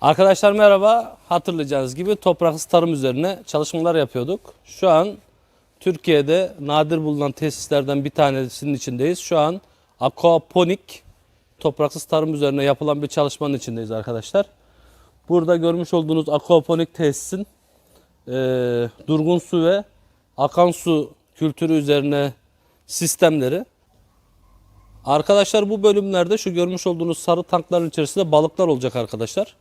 Arkadaşlar merhaba. Hatırlayacağınız gibi topraksız tarım üzerine çalışmalar yapıyorduk. Şu an Türkiye'de nadir bulunan tesislerden bir tanesinin içindeyiz. Şu an aquaponik topraksız tarım üzerine yapılan bir çalışmanın içindeyiz arkadaşlar. Burada görmüş olduğunuz aquaponik tesisin e, durgun su ve akan su kültürü üzerine sistemleri. Arkadaşlar bu bölümlerde şu görmüş olduğunuz sarı tankların içerisinde balıklar olacak arkadaşlar.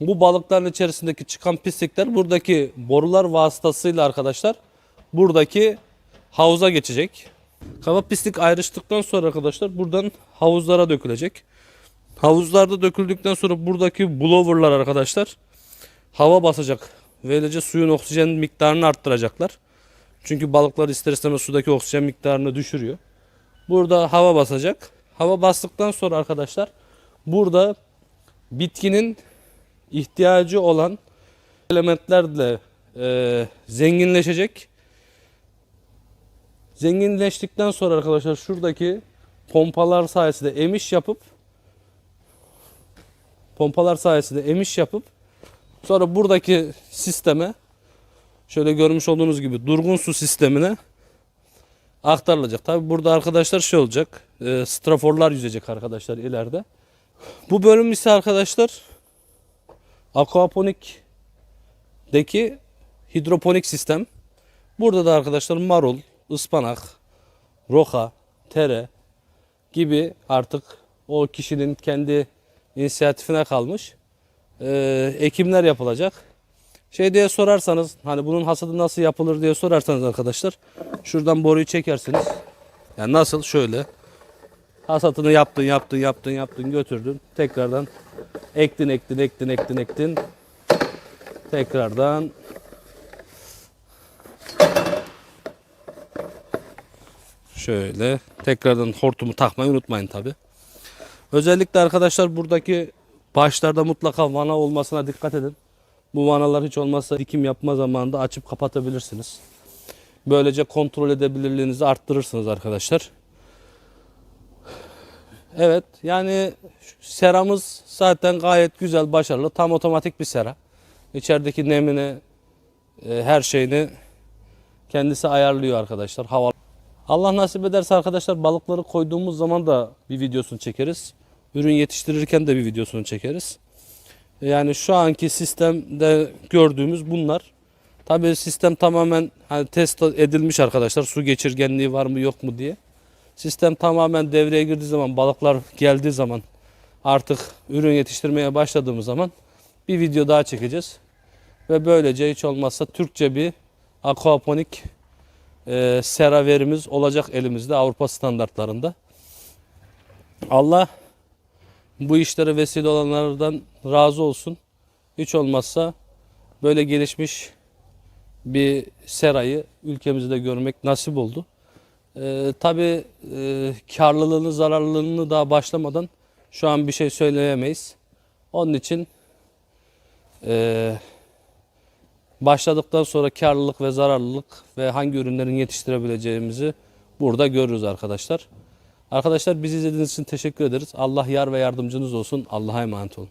Bu balıkların içerisindeki çıkan pislikler buradaki borular vasıtasıyla arkadaşlar buradaki havuza geçecek. Kaba pislik ayrıştıktan sonra arkadaşlar buradan havuzlara dökülecek. Havuzlarda döküldükten sonra buradaki blowerlar arkadaşlar hava basacak. Böylece suyun oksijen miktarını arttıracaklar. Çünkü balıklar ister istemez sudaki oksijen miktarını düşürüyor. Burada hava basacak. Hava bastıktan sonra arkadaşlar burada bitkinin ihtiyacı olan elementlerle e, zenginleşecek. Zenginleştikten sonra arkadaşlar şuradaki pompalar sayesinde emiş yapıp pompalar sayesinde emiş yapıp sonra buradaki sisteme şöyle görmüş olduğunuz gibi durgun su sistemine aktarılacak. Tabi burada arkadaşlar şey olacak. E, straforlar yüzecek arkadaşlar ileride. Bu bölüm ise arkadaşlar aquaponik'deki hidroponik sistem. Burada da arkadaşlar marul, ıspanak, roka, tere gibi artık o kişinin kendi inisiyatifine kalmış e, ekimler yapılacak. Şey diye sorarsanız hani bunun hasadı nasıl yapılır diye sorarsanız arkadaşlar şuradan boruyu çekersiniz. Yani nasıl şöyle hasatını yaptın yaptın yaptın yaptın götürdün tekrardan ektin ektin ektin ektin ektin tekrardan şöyle tekrardan hortumu takmayı unutmayın tabi. Özellikle arkadaşlar buradaki başlarda mutlaka vana olmasına dikkat edin. Bu vanalar hiç olmazsa dikim yapma zamanında açıp kapatabilirsiniz. Böylece kontrol edebilirliğinizi arttırırsınız arkadaşlar. Evet yani seramız zaten gayet güzel başarılı. Tam otomatik bir sera. İçerideki nemini e, her şeyini kendisi ayarlıyor arkadaşlar. Hava Allah nasip ederse arkadaşlar balıkları koyduğumuz zaman da bir videosunu çekeriz. Ürün yetiştirirken de bir videosunu çekeriz. Yani şu anki sistemde gördüğümüz bunlar. Tabii sistem tamamen hani test edilmiş arkadaşlar. Su geçirgenliği var mı yok mu diye. Sistem tamamen devreye girdiği zaman balıklar geldiği zaman artık ürün yetiştirmeye başladığımız zaman bir video daha çekeceğiz. Ve böylece hiç olmazsa Türkçe bir aquaponik e, sera verimiz olacak elimizde Avrupa standartlarında. Allah bu işlere vesile olanlardan razı olsun. Hiç olmazsa böyle gelişmiş bir serayı ülkemizde görmek nasip oldu. Ee, tabii e, karlılığını, zararlılığını daha başlamadan şu an bir şey söyleyemeyiz. Onun için e, başladıktan sonra karlılık ve zararlılık ve hangi ürünlerin yetiştirebileceğimizi burada görürüz arkadaşlar. Arkadaşlar bizi izlediğiniz için teşekkür ederiz. Allah yar ve yardımcınız olsun. Allah'a emanet olun.